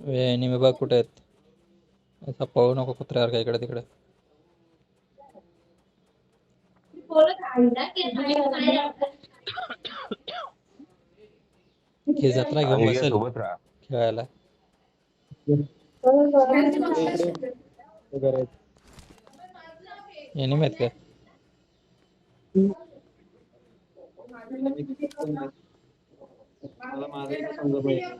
वेणी मी बघ कुठे आहेत. असा पळू नको कुत्र्यावर का इकडे तिकडे. ही जत्रा घेऊन बसेल खेळायला. एनिमी आहेत का? मला माझं समजा पाहिजे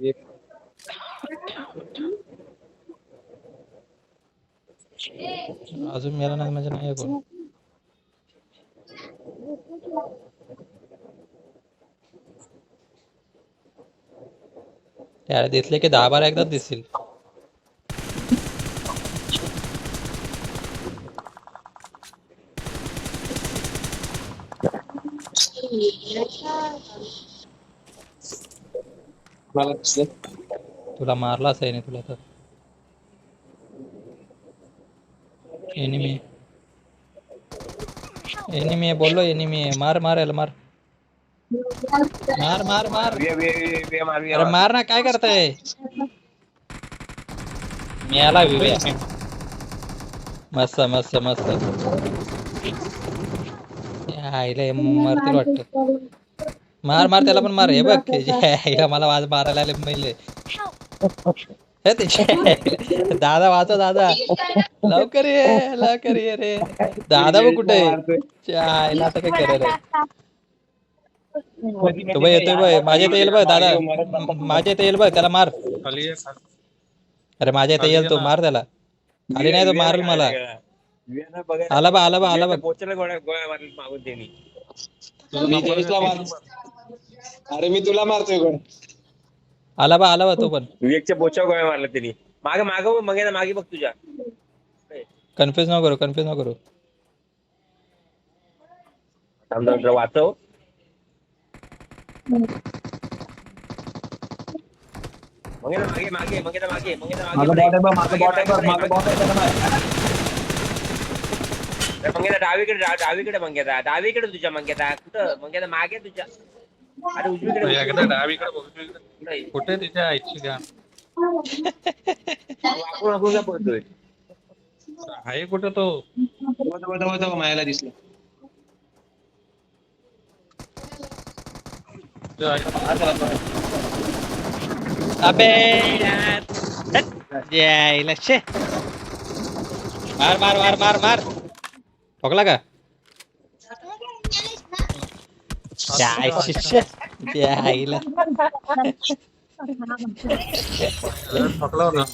एक. अजून मेला नाही म्हणजे नाही आहे कोण? त्याला दिसले की दहा बारा एकदाच दिसतील. मला तुला मारलाच आहे तुला तर. एनिमी. एनिमी आहे बोललो एनिमी आहे. मार मार याला मार. मार मार मार. वे- वे- वे- वे मार, वे अरे मार. मार ना काय करताय? मी आला मस्त मस्त मस्त. आईला मारतील वाटत. मार मार त्याला पण मार. हे बघ हे आईला मला वाज मारायला आले पहिले. हे ते दादा वाचव दादा. लवकर ये लवकर ये रे. दादा बघ कुठे आहे? आईला आता काय करायला तो बघ येतोय बघ. माझ्या इथे येईल बघ दादा. माझ्या इथे येईल बघ त्याला मार. अरे माझ्या इथे येईल तो मार त्याला. खाली नाही तो मारेल मला. आला बा आला बा आला बा वे पोचायला गोळ्या गोळ्या मारल्या मागून त्यांनी मी जयेशला मार अरे मी तुला मारतोय कोण आला बा आला बा तो पण विवेकच्या बोच्या गोळ्या मारल्या त्यांनी मागे मागे मागे ना मागे बघ तुझ्या कन्फ्युज न करू कन्फ्युज न करू वाचव मागे मागे मागे मागे मागे मागे मागे बघ माझं मागे, बॉट आहे बघ मागे, अरे मंग्यादा डावीकडे डा- डावीकडे मंग्यादा डावीकडे तुझ्या मंग्यादा कुठं? मंग्यादा मागे तुझ्या. अरे उजवीकडे एकदा डावीकडे बघतोय नाही, कुठे तिच्या आईची घ्या वाकून वाकून का पळतोय? आहे कुठे तो? मायाला दिसलं. अबे यार. यायला शे मार मार मार मार मार. ठोकला का जाय शिष्य जायला ठोकला होता